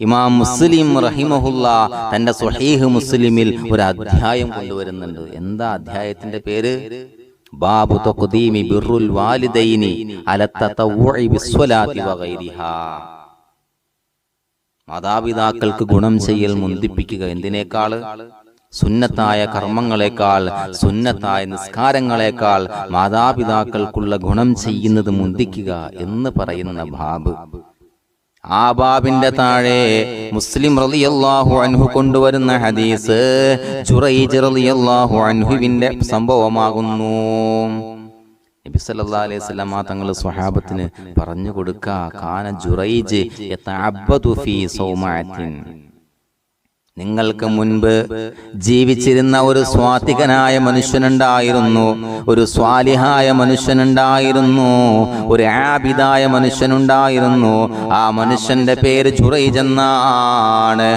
ഇമാം മുസ്ലിം റഹിമഹുല്ല തന്റെ സ്വഹീഹ് മുസ്ലിമിൽ ഒരു അധ്യായം കൊണ്ടുവരുന്നുണ്ട്. എന്താ അധ്യായത്തിന്റെ പേര്? ബാബു തഖ്ദീമി ബിർറുൽ വാലിദൈനി അല തതവ്വുഇ ബിസ്വലാത്തി വഗൈരിഹാ മാതാപിതാക്കൾക്ക് ഗുണം ചെയ്യൽ മുന്തിപ്പിക്കുക എന്തിനേക്കാൾ? സുന്നത്തായ കർമ്മങ്ങളെക്കാൾ സുന്നത്തായ നിസ്കാരങ്ങളെക്കാൾ മാതാപിതാക്കൾക്കുള്ള ഗുണം ചെയ്യുന്നത് മുന്തിക്കുക എന്ന് പറയുന്ന ബാബ്. ആ ബാബിന്റെ താഴെ മുസ്ലിം റളിയല്ലാഹു അൻഹു കൊണ്ടുവരുന്ന ഹദീസ് ജുറൈജ് റളിയല്ലാഹു അൻഹുവിന്റെ സംഭവമാകുന്നു. നബി സല്ലല്ലാഹു അലൈഹി വസല്ലം തങ്ങൾ സ്വഹാബത്തിന് പറഞ്ഞു കൊടുക്ക കാന ജുറൈജ് യതഅബ്ബദു ഫീ സൗമാഅത്തിൻ. നിങ്ങൾക്ക് മുൻപ് ജീവിച്ചിരുന്ന ഒരു സ്വാത്തികനായ മനുഷ്യനുണ്ടായിരുന്നു ഒരു സ്വാലിഹായ മനുഷ്യനുണ്ടായിരുന്നു ഒരു ആബിദായ മനുഷ്യനുണ്ടായിരുന്നു. ആ മനുഷ്യന്റെ പേര് ചുറൈജെന്നാണ്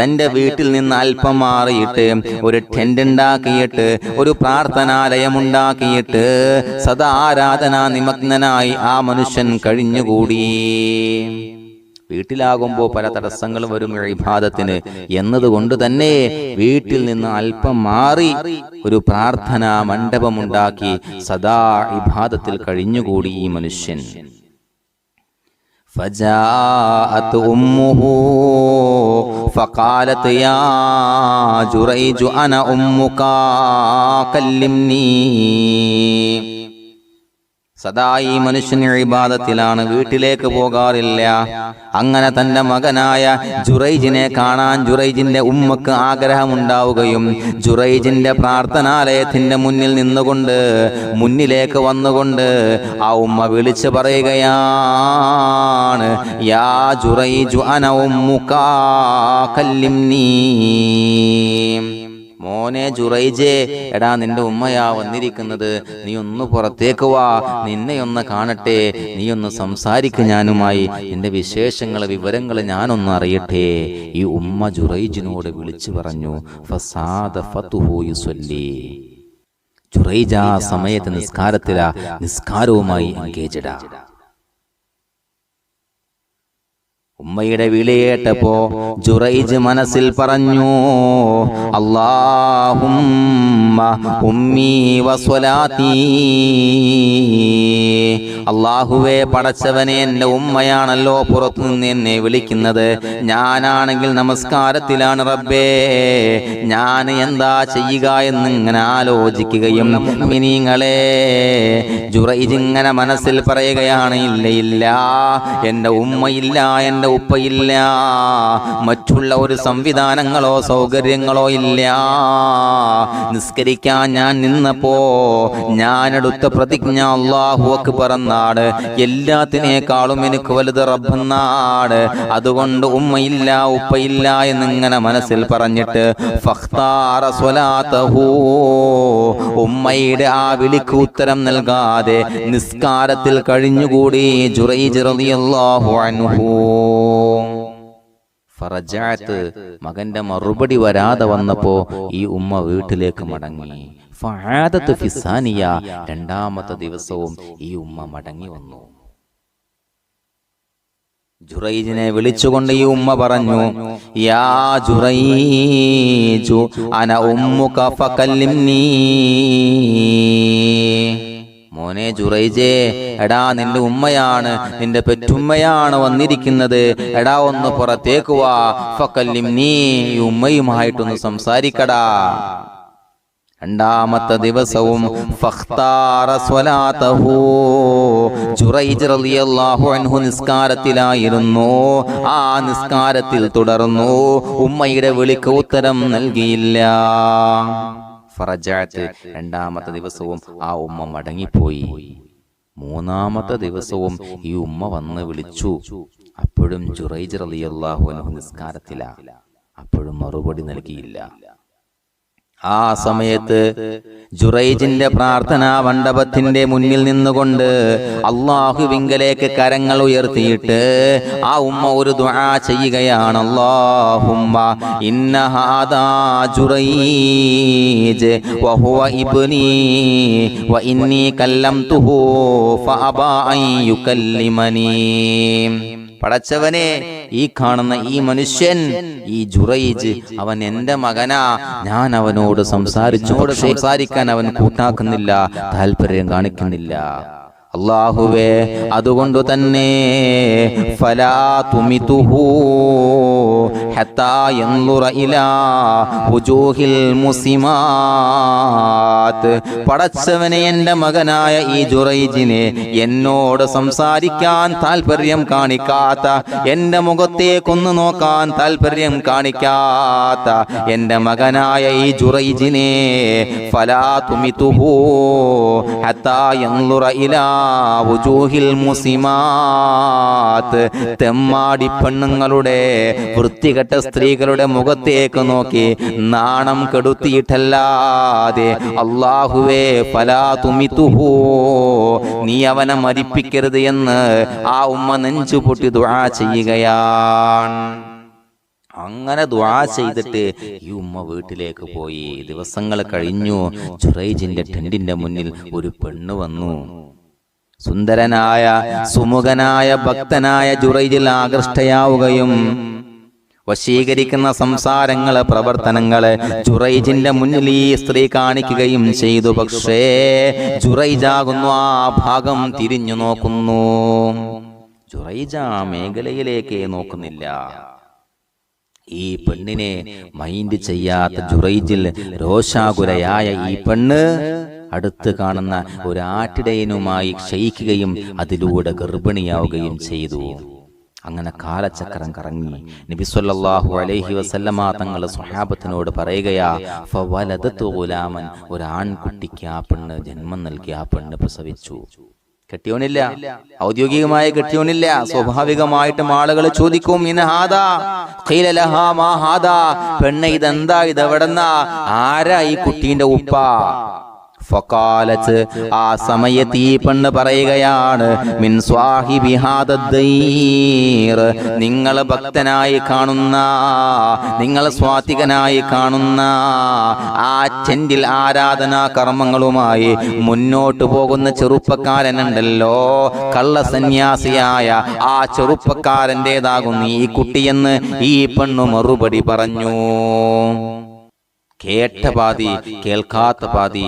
തന്റെ വീട്ടിൽ നിന്ന് അല്പം മാറിയിട്ട് ഒരു ടെൻഡ് ഉണ്ടാക്കിയിട്ട് ഒരു പ്രാർത്ഥനാലയം ഉണ്ടാക്കിയിട്ട് സദാ ആരാധനാ നിമഗ്നനായി ആ മനുഷ്യൻ കഴിഞ്ഞുകൂടി. വീട്ടിലാകുമ്പോൾ പല തടസ്സങ്ങളും വരും ഇബാദത്തിന് എന്നതുകൊണ്ട് തന്നെ വീട്ടിൽ നിന്ന് അല്പം മാറി ഒരു പ്രാർത്ഥനാ മണ്ഡപമുണ്ടാക്കി സദാ ഇബാദത്തിൽ കഴിഞ്ഞുകൂടി ഈ മനുഷ്യൻ فجاءت أمه فقالت يا جريج أنا أمك كلمني സദാ ഈ മനുഷ്യൻ ഇബാദത്തിലാണ് വീട്ടിലേക്ക് പോകാറില്ല. അങ്ങനെ തന്റെ മകനായ ജുറൈജിനെ കാണാൻ ജുറൈജിന്റെ ഉമ്മക്ക് ആഗ്രഹമുണ്ടാവുകയും ജുറൈജിന്റെ പ്രാർത്ഥനാലയത്തിന്റെ മുന്നിൽ നിന്നുകൊണ്ട് മുന്നിലേക്ക് വന്നുകൊണ്ട് ആ ഉമ്മ വിളിച്ചു പറയുകയാണ് യാ ജുറൈജു അന ഉമ്മുക്കാ കല്ലിംനീ. മോനെ ജുറൈജേ എടാ നിന്റെ ഉമ്മയാ വന്നിരിക്കുന്നത്. നീ ഒന്ന് പുറത്തേക്ക് വാ. നിന്നെ ഒന്ന് കാണട്ടെ. നീ ഒന്ന് സംസാരിക്ക ഞാനുമായി. നിന്റെ വിശേഷങ്ങൾ വിവരങ്ങൾ ഞാനൊന്ന് അറിയട്ടെ. ഈ ഉമ്മ ജുറൈജിനോട് വിളിച്ചു പറഞ്ഞു ജുറൈജ സമയത്ത് നിസ്കാരത്തിലാ. നിസ്കാരവുമായി എൻഗേജഡാ. ഉമ്മയുടെ വിളിയേട്ടപ്പോ ജുറൈജ് മനസ്സിൽ പറഞ്ഞു അല്ലാഹുമ്മ ഉമ്മീ അള്ളാഹുവെ പടച്ചവനെ എന്റെ ഉമ്മയാണല്ലോ പുറത്തു നിന്ന് എന്നെ വിളിക്കുന്നത്. ഞാനാണെങ്കിൽ നമസ്കാരത്തിലാണ് റബ്ബേ. ഞാൻ എന്താ ചെയ്യുക എന്ന് ഇങ്ങനെ ആലോചിക്കുകയും മിനിങ്ങളെ ജുറൈജ് ഇങ്ങനെ മനസ്സിൽ പറയുകയാണ് ഇല്ല ഇല്ല എന്റെ ഉമ്മയില്ല എന്റെ ഉപ്പയില്ല മറ്റുള്ള ഒരു സംവിധാനങ്ങളോ സൗകര്യങ്ങളോ ഇല്ല. നിസ്കരിക്കാൻ ഞാൻ നിന്നപ്പോ ഞാനെടുത്ത പ്രതിജ്ഞ അള്ളാഹു പറന്നാട് എല്ലാത്തിനേക്കാളും എനിക്ക് വലുത് റബ്ബെന്നാട് അതുകൊണ്ട് ഉമ്മയില്ല ഉപ്പയില്ല എന്നിങ്ങനെ മനസ്സിൽ പറഞ്ഞിട്ട് ഉമ്മയുടെ ആ വിളിക്ക് ഉത്തരം നൽകാതെ നിസ്കാരത്തിൽ കഴിഞ്ഞുകൂടി ജുറൈ റളിയല്ലാഹു അൻഹു. ഫറജഅത്ത് മകന്റെ മറുപടി വരാതെ വന്നപ്പോ ഈ ഉമ്മ വീട്ടിലേക്ക് മടങ്ങി. ഫഹാദത്ത് ഫിസാനിയ രണ്ടാമത്തെ ദിവസവും ഈ ഉമ്മ മടങ്ങി വന്നു. ജുറൈജിനെ വിളിച്ചുകൊണ്ട് ഈ ഉമ്മ പറഞ്ഞു യാ ജുറൈജു അന ഉമ്മുക ഫകല്ലിംനീ. മോനെ ജുറൈജേ എടാ നിന്റെ ഉമ്മയാണ് നിന്റെ പെറ്റുമ്മയാണ് വന്നിരിക്കുന്നത്. എടാ ഒന്ന് പുറത്തേക്ക് വാ. ഫക്കല്ലിം നീ ഈ ഉമ്മയുമായിട്ടൊന്ന് സംസാരിക്കടാ. രണ്ടാമത്തെ ദിവസവും നിസ്കാരത്തിലായിരുന്നു. ആ നിസ്കാരത്തിൽ തുടർന്നു. ഉമ്മയുടെ വിളിക്ക് ഉത്തരം നൽകിയില്ല. ഫറജാത്ത് രണ്ടാമത്തെ ദിവസവും ആ ഉമ്മ മടങ്ങിപ്പോയി. മൂന്നാമത്തെ ദിവസവും ഈ ഉമ്മ വന്ന് വിളിച്ചു. അപ്പോഴും ജുറൈജ് റളിയല്ലാഹു അൻഹു നിസ്കാരത്തില. അപ്പോഴും മറുപടി നൽകിയില്ല. ആ സമയത്ത് ജുറൈജിന്റെ പ്രാർത്ഥനാ മണ്ഡപത്തിന്റെ മുന്നിൽ നിന്നുകൊണ്ട് അള്ളാഹുവിങ്കലേക്ക് കരങ്ങൾ ഉയർത്തിയിട്ട് ആ ഉമ്മ ഒരു ദുആ ചെയ്യുകയാണ്. ഇബ്നി വ ഇന്നി കല്ലംതുഹു പടച്ചവനെ ഈ കാണുന്ന ഈ മനുഷ്യൻ ഈ ജുറൈജ് അവൻ എന്റെ മകനാ. ഞാൻ അവനോട് സംസാരിച്ചു സംസാരിക്കാൻ അവൻ കൂട്ടാക്കുന്നില്ല. താല്പര്യം കാണിക്കുന്നില്ല. അള്ളാഹുവേ അതുകൊണ്ട് തന്നെ ഫലാ തുമിതുഹു. ഹത്താ യൻളുറ ഇലാ വുജൂഹിൽ മുസിമാത്ത്. പടച്ചവനെ എന്റെ മകനായ ഈ ജുറൈജിനെ എന്നോട് സംസാരിക്കാൻ താല്പര്യം കാണിക്കാത്ത എന്റെ മുഖത്തേക്കൊന്ന് നോക്കാൻ താല്പര്യം കാണിക്കാത്ത എന്റെ മകനായ ഈ ജുറൈജിനെ ഫലാ തുമിതുഹു. ഹത്താ യൻളുറ ഇലാ വുജൂഹിൽ മുസിമാത്ത്. തെമ്മാടി പെണ്ണുങ്ങളുടെ വൃത്തികെട്ട സ്ത്രീകളുടെ മുഖത്തേക്ക് നോക്കി നാണം കെടുത്തിയിട്ടല്ലാതെ അള്ളാഹുവേ ഫലാ തുമിതുഹു. നീ അവനെ മരിപ്പിക്കരുത് എന്ന് ആ ഉമ്മ നെഞ്ചു പൊട്ടി ദുആ ചെയ്യുകയാണ്. അങ്ങനെ ദ്വാ ചെയ്തിട്ട് ഈ ഉമ്മ വീട്ടിലേക്ക് പോയി. ദിവസങ്ങൾ കഴിഞ്ഞു. ചുറൈജിന്റെ ടെന്റിന്റെ മുന്നിൽ ഒരു പെണ്ണ് വന്നു. സുന്ദരനായ സുമുഖനായ ഭക്തനായ ജുറൈജിൽ ആകൃഷ്ടയാവുകയും വശീകരിക്കുന്ന സംസാരങ്ങൾ പ്രവർത്തനങ്ങൾ ജുറൈജിന്റെ മുന്നിൽ ഈ സ്ത്രീ കാണിക്കുകയും ചെയ്തു. പക്ഷേ ജുറൈജാകുന്നു ആ ഭാഗം തിരിഞ്ഞു നോക്കുന്നു. ജുറൈജ മേഖലയിലേക്ക് നോക്കുന്നില്ല. ഈ പെണ്ണിനെ മൈൻഡ് ചെയ്യാത്ത ജുറൈജിൽ രോഷാകുലയായ ഈ പെണ്ണ് അടുത്ത് കാണുന്ന ഒരു ആട്ടിടയനുമായി ക്ഷയിക്കുകയും അതിലൂടെ ഗർഭിണിയാവുകയും ചെയ്തു. അങ്ങനെ കാലചക്രം കറങ്ങി. നബി സല്ലല്ലാഹു അലൈഹി വസല്ലമ തങ്ങൾ സ്വഹാബത്തിനോട് പറയുകയാ ഫവലദത്തു ഒരു ആൺകുട്ടിക്ക് ആ പെണ്ണ് ജന്മം നൽകി ആ പെണ്ണ് പ്രസവിച്ചു. കെട്ടിയോനില്ല. ഔദ്യോഗികമായ കെട്ടിയോനില്ല. സ്വാഭാവികമായിട്ടും ആളുകൾ ചോദിക്കും പെണ്ണ ഇതെന്താ? ഇതെവിടെന്നാ? ആരാ ഈ കുട്ടീന്റെ ഉപ്പ? ഫക്കാലത്ത് ആ സമയത്ത് ഈ പെണ്ണ് പറയുകയാണ് മിൻ സ്വാഹി വിഹാദ നിങ്ങൾ ഭക്തനായി കാണുന്ന നിങ്ങൾ സ്വാതികനായി കാണുന്ന ആ ചെണ്ടിൽ ആരാധനാ കർമ്മങ്ങളുമായി മുന്നോട്ട് പോകുന്ന ചെറുപ്പക്കാരനുണ്ടല്ലോ. കള്ള സന്യാസിയായ ആ ചെറുപ്പക്കാരന്റെതാകുന്നു ഈ കുട്ടിയെന്ന് ഈ പെണ്ണു മറുപടി പറഞ്ഞു. കേട്ട പാതി കേൾക്കാത്ത പാതി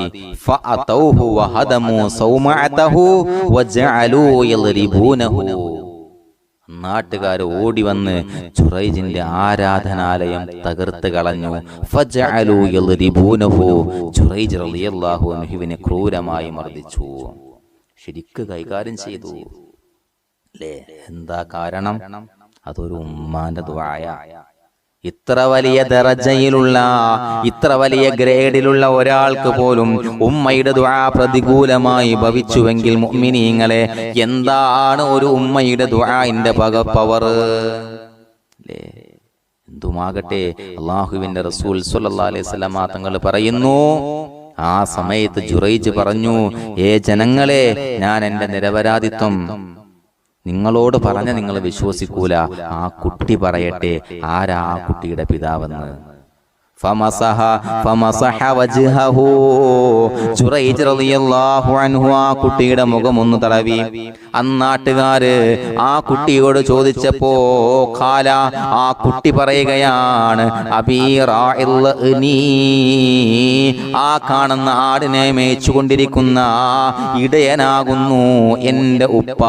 നാട്ടുകാർ ഓടി വന്ന് ചുറൈജിന്റെ ആരാധനാലയം തകർത്ത് കളഞ്ഞു. ജുറൈജ് റളിയല്ലാഹു അൻഹുവിനെ ക്രൂരമായി മർദ്ദിച്ചു. ശരിക്ക് കൈകാര്യം ചെയ്തു. അല്ലേ എന്താ കാരണം? അതൊരു ഉമ്മാന്റെ ദ്വായ ഇത്ര വലിയ ദറജയിലുള്ള ഇത്ര വലിയ ഗ്രേഡിലുള്ള ഒരാൾക്ക് പോലും ഉമ്മയുടെ ദ്വാ പ്രതികൂലമായി ഭവിച്ചുവെങ്കിൽ മുഅ്മിനീങ്ങളെ എന്താണ് ഒരു ഉമ്മയുടെ ദ്വാന്റെ പക പവർ എന്തുമാകട്ടെ അള്ളാഹുവിന്റെ റസൂൽ സല്ലല്ലാഹു അലൈഹി വസല്ലം തങ്ങൾ പറയുന്നു ആ സമയത്ത് ജുറൈജ് പറഞ്ഞു ഏ ജനങ്ങളെ ഞാൻ എന്റെ നിരപരാധിത്വം നിങ്ങളോട് പറഞ്ഞ നിങ്ങൾ വിശ്വസിക്കൂല. ആ കുട്ടി പറയട്ടെ. ആരാ ആ കുട്ടിയുടെ പിതാവെന്ന്? ഫമസഹ ഫമസഹ വജ്ഹഹു ജുറൈജ് റളിയല്ലാഹു അൻഹു ആ കുട്ടിയുടെ മുഖം ഒന്ന് തടവി. അന്നാട്ടുകാര് ആ കുട്ടിയോട് ചോദിച്ചപ്പോ കാല ആ കുട്ടി പറയുകയാണ് അബീ റാഇല്ലനി ആ കാണുന്ന ആടിനെ മേച്ചുകൊണ്ടിരിക്കുന്ന ഇടയനാകുന്നു എന്റെ ഉപ്പ.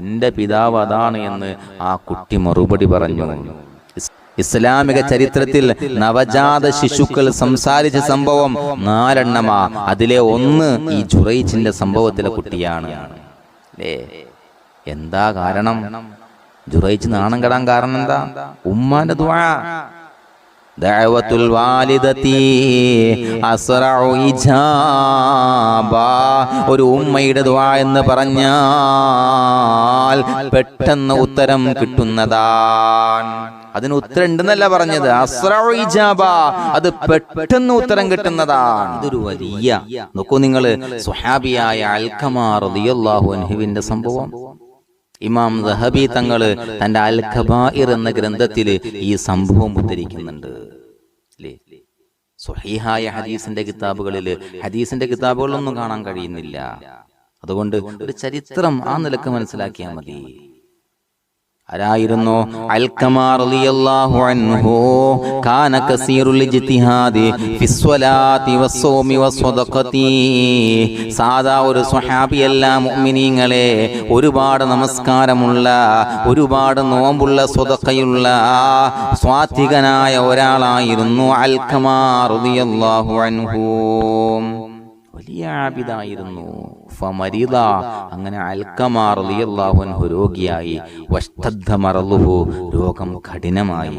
എന്റെ പിതാവ് അതാണ് എന്ന് ആ കുട്ടി മറുപടി പറഞ്ഞു. ഇസ്ലാമിക ചരിത്രത്തിൽ നവജാത ശിശുക്കൾ സംസാരിച്ച സംഭവം നാലെണ്ണമാ. അതിലെ ഒന്ന് ഈ ജുറൈച്ചിന്റെ സംഭവത്തിലെ കുട്ടിയാണ്. അല്ലേ എന്താ കാരണം? ജുറൈച്ച് നാണം കെടാൻ കാരണം എന്താ? ഉമ്മാന്റെ ദ്വാ ദഅവത്തുൽ വാലിദത്തി അസ്റഉ ഇജാബ. ഒരു ഉമ്മയുടെ ദുആ എന്ന് പറഞ്ഞാൽ പെട്ടെന്ന് ഉത്തരം കിട്ടുന്നതാണ്. അതിന് ഉത്തരം ഉണ്ടെന്നല്ല പറഞ്ഞത് ഇജാബ. അത് പെട്ടെന്ന് ഉത്തരം കിട്ടുന്നതാണ്. ഇതൊരു വലിയ നോക്കൂ നിങ്ങൾ സുഹാബിയായ അൽക്കമാ റളിയല്ലാഹു അൻഹുവിന്റെ സംഭവം. ഇമാം ദഹബി തങ്ങൾ തന്റെ അൽ ഖബായിർ എന്ന ഗ്രന്ഥത്തിൽ ഈ സംഭവം ഉദ്ധരിക്കുന്നുണ്ട്. സുഹീഹായ സ്വഹീഹായ ഹദീസിന്റെ കിതാബുകളിൽ ഹദീസിന്റെ കിതാബുകളൊന്നും കാണാൻ കഴിയുന്നില്ല. അതുകൊണ്ട് ഒരു ചരിത്രം ആ നിലയ്ക്ക് മനസ്സിലാക്കിയാൽ മതി. ആരായിരുന്നു? സാദാ ഒരു സ്വഹാബിയല്ല മുഅ്മിനീങ്ങളെ. ഒരുപാട് നമസ്കാരമുള്ള ഒരുപാട് നോമ്പുള്ള സ്വതക്കയുള്ള സ്വാത്വികനായ ഒരാളായിരുന്നു അൽക്കമാ റളിയല്ലാഹു അൻഹു. വലിയ ആബിദായിരുന്നു. ഫമരിദ അങ്ങനെ അൽക്കമാർ റളിയല്ലാഹു രോഗിയായി വഷ്തദ്ദ മറലുഹു രോഗം കഠിനമായി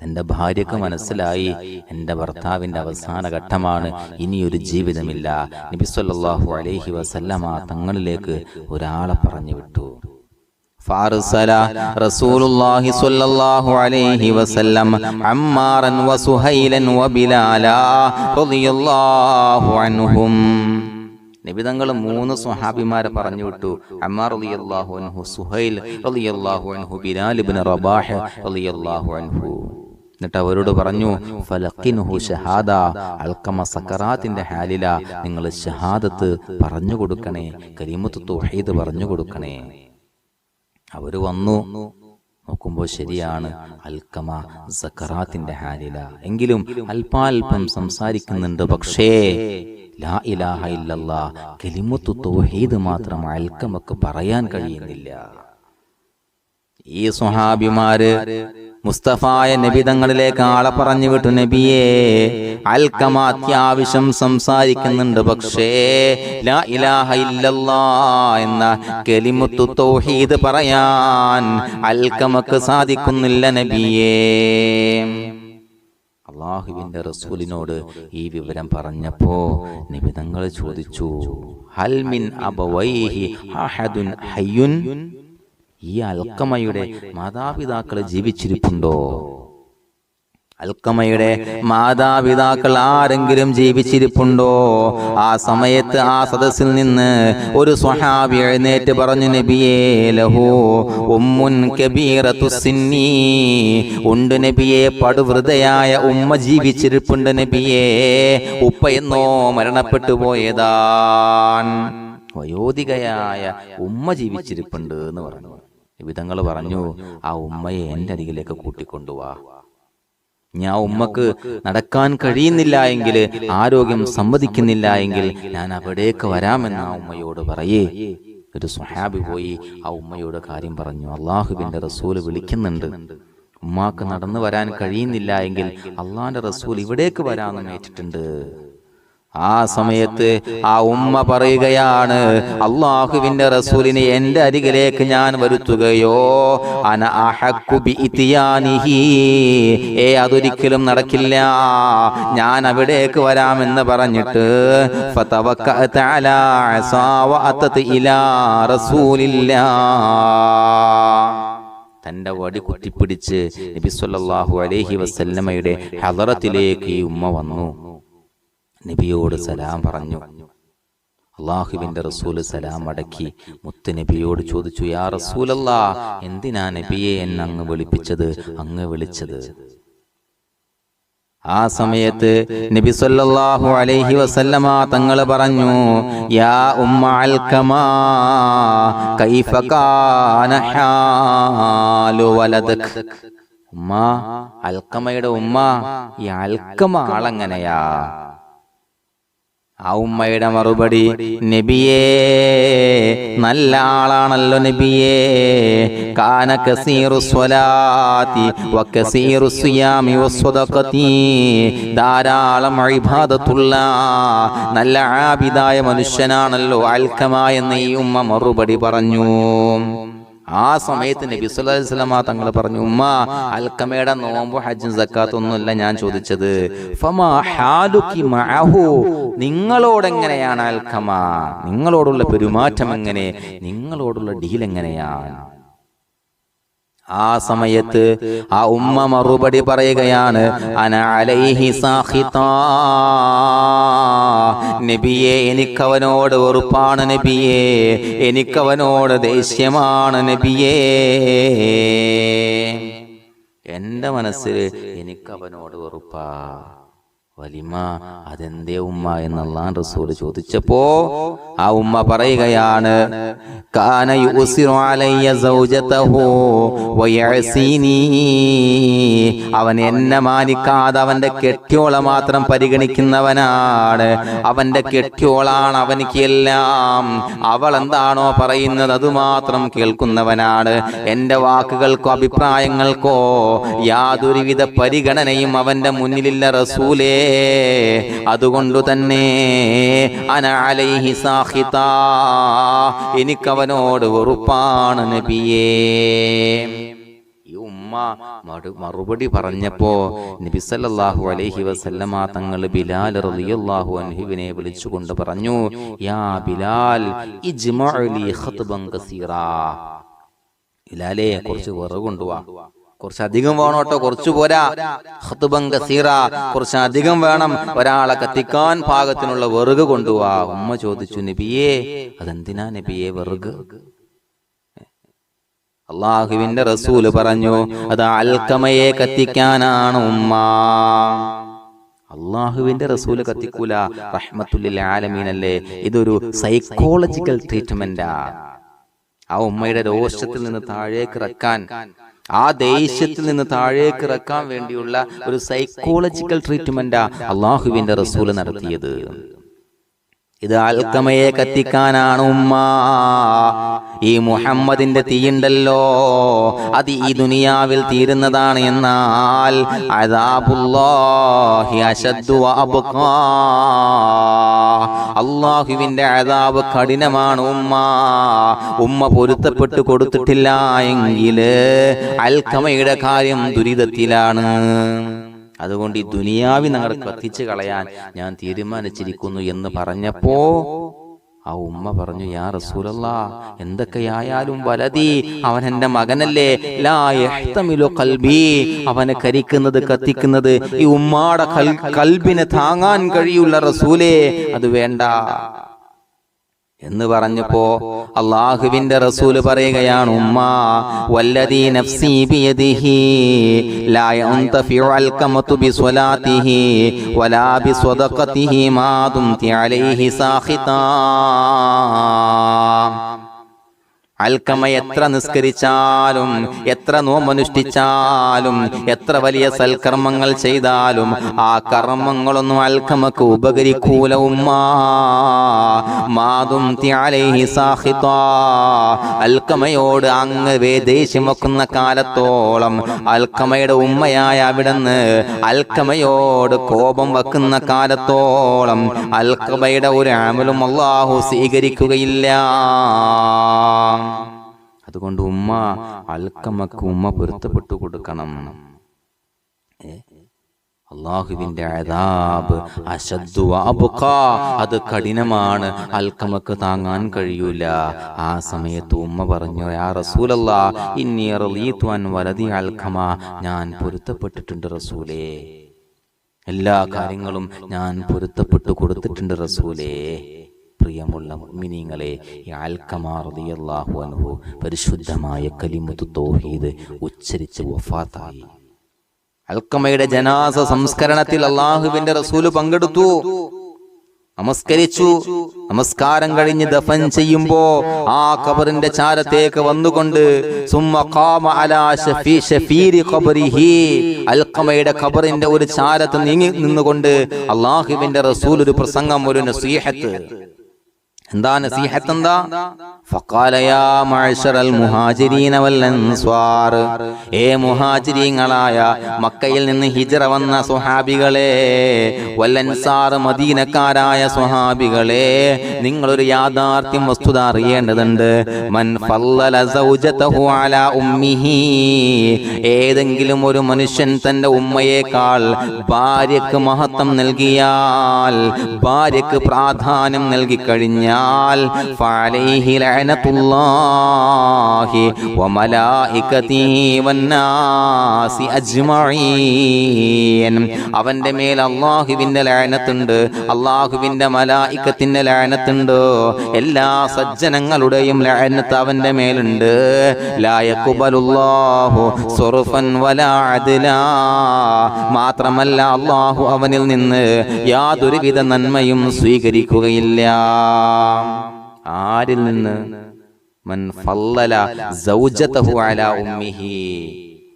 തന്റെ ഭാര്യക്ക് മനസ്സിലായി എൻ്റെ ഭർത്താവിൻ്റെ അവസാന ഘട്ടമാണ് ഇനിയൊരു ജീവിതമില്ല നബി സല്ലല്ലാഹു അലൈഹി വസല്ലമ തങ്ങളിലേക്ക് ഒരാളെ പറഞ്ഞു വിട്ടു فارسل رسول الله صلى الله عليه وسلم عمارا وسهيلا وبلالا رضي الله عنهم നബി തങ്ങൾ മൂന്ന് സ്വഹാബിമാരെ പറഞ്ഞു വിട്ടു അമ്മാർ അൻഹു സുഹൈൽ റബാഹ് അൻഹു. എന്നിട്ട് അവരോട് പറഞ്ഞു ഫലക്കിനുഹു ഷഹാദ അൽക്കമ സക്കറാത്തിന്റെ ഹാലില നിങ്ങൾ ഷഹാദത്ത് പറഞ്ഞു കൊടുക്കണേ കരീമത്ത് തൗഹീദ് പറഞ്ഞു കൊടുക്കണേ. അവർ വന്നു. നോക്കുമ്പോൾ ശരിയാണ് അൽക്കമ സക്കറാത്തിന്റെ ഹാലില. എങ്കിലും അല്പാൽപം സംസാരിക്കുന്നുണ്ട് പക്ഷേ ലാ ഇലാഹ ഇല്ലല്ലാ. കലിമത്തു തൗഹീദ് മാത്രം അൽക്കമക്ക് പറയാൻ കഴിയുന്നില്ല. ഈ സ്വഹാബിമാര് മുസ്തഫായ നബിതങ്ങളിലേക്ക് ആളെ പറഞ്ഞു വിട്ടു നബിയെ അൽക്കമ അത്യാവശ്യം സംസാരിക്കുന്നുണ്ട് പക്ഷേ ലാ ഇലാഹ എന്ന കലിമുത്തു തൗഹീദ് പറയാൻ അൽക്കമക്ക് സാധിക്കുന്നില്ല നബിയേ. അള്ളാഹുവിന്റെ റസൂലിനോട് ഈ വിവരം പറഞ്ഞപ്പോ നിബിതങ്ങൾ ചോദിച്ചു ഹൽമിൻ അബവൈഹി അഹദുൻ ഹയ്യുൻ? ഈ അൽക്കമയുടെ മാതാപിതാക്കൾ ജീവിച്ചിരിപ്പുണ്ടോ? അൽക്കമയുടെ മാതാപിതാക്കൾ ആരെങ്കിലും ജീവിച്ചിരിപ്പുണ്ടോ? ആ സമയത്ത് ആ സദസ്സിൽ നിന്ന് ഒരു സ്വഹാബി എഴുന്നേറ്റ് പറഞ്ഞു നബിയേ ലഹോ ഉമ്മുൻ കബീറത്തുസിന്നി ഉണ്ട് നബിയെ പടുവൃതയായ ഉമ്മ ജീവിച്ചിരിപ്പുണ്ട് നബിയേ. ഉപ്പ എന്നോ മരണപ്പെട്ടു പോയതാൻ. വയോധികയായ ഉമ്മ ജീവിച്ചിരിപ്പുണ്ട് എന്ന് പറഞ്ഞു. വിധങ്ങൾ പറഞ്ഞു. ആ ഉമ്മയെ എന്റെ അരികിലേക്ക് കൂട്ടിക്കൊണ്ടുവാ. ഞാൻ ഉമ്മക്ക് നടക്കാൻ കഴിയുന്നില്ല എങ്കിൽ ആരോഗ്യം സമ്മതിക്കുന്നില്ല എങ്കിൽ ഞാൻ അവിടേക്ക് വരാമെന്ന് ആ ഉമ്മയോട് പറയേ. ഒരു സ്വഹാബി പോയി ആ ഉമ്മയോട് കാര്യം പറഞ്ഞു. അള്ളാഹുബിന്റെ റസൂൽ വിളിക്കുന്നുണ്ട്. ഉമ്മാക്ക് നടന്നു വരാൻ കഴിയുന്നില്ല എങ്കിൽ അള്ളാന്റെ റസൂൽ ഇവിടേക്ക് വരാമെന്ന് ഏറ്റിട്ടുണ്ട്. ആ സമയത്ത് ആ ഉമ്മ പറയുകയാണ് അള്ളാഹുവിന്റെ റസൂലിനെ എന്റെ അരികിലേക്ക് ഞാൻ വരുത്തുകയോ അന ഏ അതൊരിക്കലും നടക്കില്ല. ഞാൻ അവിടേക്ക് വരാമെന്ന് പറഞ്ഞിട്ട് തന്റെ വടി കുത്തിപ്പിടിച്ച് നബിസ്വല്ലാഹു അലഹി വസല്ലമയുടെ ഹദറത്തിലേക്ക് ഈ ഉമ്മ വന്നു. നബിയോട് സലാം പറഞ്ഞു. അള്ളാഹുവിന്റെ റസൂൽ സലാം അടക്കി മുത്ത് നബിയോട് ചോദിച്ചു യാ റസൂലല്ലാ എന്തിനാ നബിയെ എന്നെ അങ്ങ് വിളിപ്പിച്ചത്? അങ്ങ് വിളിച്ചത്. ആ സമയത്ത് നബി സല്ലല്ലാഹു അലൈഹി വസല്ലമ തങ്ങൾ പറഞ്ഞു യാ ഉമ്മ അൽകമാ കൈഫ കാന ഹാലു വലദക്. ഉമ്മ അൽക്കമയുടെ ഉമ്മ ഈ അൽക്കമ ആളെങ്ങനെയാ? ആ ഉമ്മയുടെ മറുപടി നബിയേ നല്ല ആളാണല്ലോ നബിയേ. കാന കസീറു സ്വലാത്തി വ കസീറു സിയാമി വസ്വദഖതി ധാരാളം ഇബാദത്തുള്ള നല്ല ആബിദായ മനുഷ്യനാണല്ലോ അൽക്കമ എന്ന ഈ ഉമ്മ മറുപടി പറഞ്ഞു. ആ സമയത്ത് നബി സല്ലല്ലാഹു അലൈഹി വസല്ലമ തങ്ങൾ പറഞ്ഞു ഉമ്മ അൽക്കമയുടെ നോമ്പ് ഹജ്ജും സക്കാത്തൊന്നുമല്ല ഞാൻ ചോദിച്ചത്. നിങ്ങളോട് എങ്ങനെയാണ് അൽക്കമ നിങ്ങളോടുള്ള പെരുമാറ്റം എങ്ങനെ? നിങ്ങളോടുള്ള ഡീൽ എങ്ങനെയാണ്? ആ സമയത്ത് ആ ഉമ്മ മറുപടി പറയുകയാണ് അന അലൈഹി സാഖിതാ. നബിയെ എനിക്കവനോട് വെറുപ്പാണ് നബിയെ. എനിക്കവനോട് ദേഷ്യമാണ് നബിയേ. എന്റെ മനസ്സിൽ എനിക്കവനോട് വെറുപ്പാ. വലിമ അതെന്തേ ഉമ്മ എന്നല്ലാൻ റസൂൽ ചോദിച്ചപ്പോ ആ ഉമ്മ പറയുകയാണ് കാന അലയ്യ അവൻ എന്നെ മാനിക്കാതെ അവന്റെ കെട്ടിയോള മാത്രം പരിഗണിക്കുന്നവനാണ്. അവന്റെ കെട്ടിയോളാണ് അവനിക്ക് എല്ലാം. അവൾ എന്താണോ പറയുന്നത് അത് മാത്രം കേൾക്കുന്നവനാണ്. എന്റെ വാക്കുകൾക്കോ അഭിപ്രായങ്ങൾക്കോ യാതൊരുവിധ പരിഗണനയും അവന്റെ മുന്നിലില്ല റസൂലേ. അതുകൊണ്ടു തന്നെ അന അലൈഹി സാഹിത. എനിക്കവനോട് വെറുപ്പാണ് നബിയേ. ഉമ്മ മറു മറുപടി പറഞ്ഞപ്പോ നബിസല്ലാഹു അലൈഹി വസല്ലമ തങ്ങൾ ബിലാൽ റളിയല്ലാഹു അൻഹുവിനെ വിളിച്ചുകൊണ്ട് പറഞ്ഞു യാ ബിലാൽ ഇജ്മഉ ലി ഖത്ബൻ കസീറാ. ബിലാലേ കുറച്ച് വിറക് കൊണ്ടുവാ കുറച്ച് അധികം വേണം കേട്ടോ കുറച്ചു പോരാ. കസീറ കുറച്ചധികം വേണം. ഒരാളെ കത്തിക്കാൻ പാകത്തിനുള്ള വെറുക് കൊണ്ടുപോവാ ഉമ്മ ചോദിച്ചു നബിയേ അതെന്തിനാ നബിയേ വെറുക്? അള്ളാഹുവിന്റെ റസൂൽ പറഞ്ഞു അത് അൽക്കമയെ കത്തിക്കാനാണ് ഉമ്മ. അള്ളാഹുവിന്റെ റസൂൽ കത്തിക്കൂല. റഹ്മത്തുല്ലിൽ ആലമീനല്ലേ? ഇതൊരു സൈക്കോളജിക്കൽ ട്രീറ്റ്മെന്റാ ആ ഉമ്മയുടെ രോഷത്തിൽ നിന്ന് താഴേക്ക് ഇറക്കാൻ ആ ദേഷ്യത്തിൽ നിന്ന് താഴേക്ക് ഇറക്കാൻ വേണ്ടിയുള്ള ഒരു സൈക്കോളജിക്കൽ ട്രീറ്റ്മെന്റാ അള്ളാഹുവിന്റെ റസൂൽ നടത്തിയത്. ഇത് അൽക്കമയെ കത്തിക്കാനാണ് ഉമ്മ. ഈ മുഹമ്മദിന്റെ തീയുണ്ടല്ലോ. അത് ഈ ദുനിയാവിൽ തീരുന്നതാണ് എന്നാൽ അദാബുല്ലാഹി അശദ്ദു വഅബ്ഖാ. അള്ളാഹുവിന്റെ അതാവ് കഠിനമാണ് ഉമ്മ. ഉമ്മ പൊരുത്തപ്പെട്ട് കൊടുത്തിട്ടില്ല എങ്കിൽ അൽക്കമയുടെ കാര്യം ദുരിതത്തിലാണ്. അതുകൊണ്ട് ഈ ദുനിയാവി ഞങ്ങൾ കത്തിച്ചു കളയാൻ ഞാൻ തീരുമാനിച്ചിരിക്കുന്നു എന്ന് പറഞ്ഞപ്പോ ആ ഉമ്മ പറഞ്ഞു യാ റസൂലല്ലാ എന്തൊക്കെയായാലും വലതി അവൻ എന്റെ മകനല്ലേ ഖൽബി. അവനെ കരിക്കുന്നത് കത്തിക്കുന്നത് ഈ ഉമ്മാടെ കൽ കൽബിനെ താങ്ങാൻ കഴിയുള്ള റസൂലേ അത് വേണ്ട. എന്ന് പറഞ്ഞപ്പോ അള്ളാഹുവിന്റെ റസൂൽ പറയുകയാണ് ഉമ്മ വല്ലദീ നഫ്സി ബിയദിഹി ലാ യൻതഫിഉ അൽകമതു ബിസ്വലാത്തിഹി വലാ ബിസ്വദഖതിഹി മാ ദുംതി അലൈഹി സാഖിതാ. അൽക്കമ എത്ര നിസ്കരിച്ചാലും എത്ര നോമനുഷ്ഠിച്ചാലും എത്ര വലിയ സൽക്കർമ്മങ്ങൾ ചെയ്താലും ആ കർമ്മങ്ങളൊന്നും അൽക്കമക്ക് ഉപകരിക്കൂല അൽക്കമയോട് അങ്ങ് ദേഷ്യം വെക്കുന്ന കാലത്തോളം അൽക്കമയുടെ ഉമ്മയായ അവിടുന്ന് അൽക്കമയോട് കോപം വെക്കുന്ന കാലത്തോളം അൽക്കമയുടെ ഒരു ആമലും അള്ളാഹു സ്വീകരിക്കുകയില്ല. അതുകൊണ്ട് ഉമ്മ അൽക്കമക്ക് ഉമ്മ പൊരുത്തപ്പെട്ടു കൊടുക്കണം? അള്ളാഹുവിന്റെ അതാബ് അത് കഠിനമാണ്. അൽക്കമക്ക് താങ്ങാൻ കഴിയൂല. ആ സമയത്ത് ഉമ്മ പറഞ്ഞു യാ റസൂലല്ല ഇന്നി വലതി അൽക്കമ. ഞാൻ പൊരുത്തപ്പെട്ടിട്ടുണ്ട് റസൂലേ. എല്ലാ കാര്യങ്ങളും ഞാൻ പൊരുത്തപ്പെട്ടു കൊടുത്തിട്ടുണ്ട് റസൂലേ. പ്രിയമുള്ള മുഅ്മിനീങ്ങളെ ഈ പരിശുദ്ധമായ കലിമുത്ത് തോഹീദ് ഉച്ചരിച്ച് വഫാത്തായി. അൽക്കമയുടെ ജനാസ സംസ്കരണത്തിൽ അള്ളാഹുവിന്റെ റസൂൽ പങ്കെടുത്തു. നമസ്കരിച്ചു. നമസ്കാരം കഴിഞ്ഞ് ദഫൻ ചെയ്യുമ്പോ ആ കബറിന്റെ ചാരത്തേക്ക് വന്നുകൊണ്ട് അൽക്കമയുടെ ഖബറിന്റെ ഒരു ചാരത്ത് നീങ്ങി നിന്നുകൊണ്ട് അള്ളാഹുവിന്റെ റസൂൽ ഒരു പ്രസംഗം ഒരു നസീഹത്ത്. എന്താ നസീഹത്ത് എന്താ ഏ മുഹാജിരീങ്ങളായ മക്കയിൽ നിന്ന് ഹിജറ വന്ന സുഹാബികളെ വല്ലൻസാർ മദീനക്കാരായ സുഹാബികളെ നിങ്ങളൊരു യാഥാർത്ഥ്യം വസ്തുത അറിയേണ്ടതുണ്ട്. മൻ ഫല്ലല സൗജതഹു അലാ ഉമ്മിഹി. ഏതെങ്കിലും ഒരു മനുഷ്യൻ തന്റെ ഉമ്മയേക്കാൾ ഭാര്യക്ക് മഹത്വം നൽകിയാൽ ഭാര്യക്ക് പ്രാധാന്യം നൽകി അവന്റെ മേൽ അള്ളാഹുവിന്റെ ലാനത്തുണ്ട് അള്ളാഹുവിന്റെ മലായിക്കത്തിന്റെ ലാനത്തുണ്ട് എല്ലാ സജ്ജനങ്ങളുടെയും ലാനത്ത് അവന്റെ മേലുണ്ട്. മാത്രമല്ല അള്ളാഹു അവനിൽ നിന്ന് യാതൊരുവിധ നന്മയും സ്വീകരിക്കുകയില്ല. ആരിൽ നിന്ന്? മൻ അലാ ഉമ്മിഹി.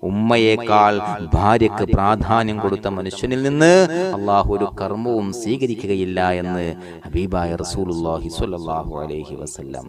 ഉമ്മയേക്കാൾ ഭാര്യക്ക് പ്രാധാന്യം കൊടുത്ത മനുഷ്യനിൽ നിന്ന് അള്ളാഹു ഒരു കർമ്മവും സ്വീകരിക്കുകയില്ല എന്ന് ഹബീബായ റസൂലുള്ളാഹി സ്വല്ലല്ലാഹു അലൈഹി വസല്ലം.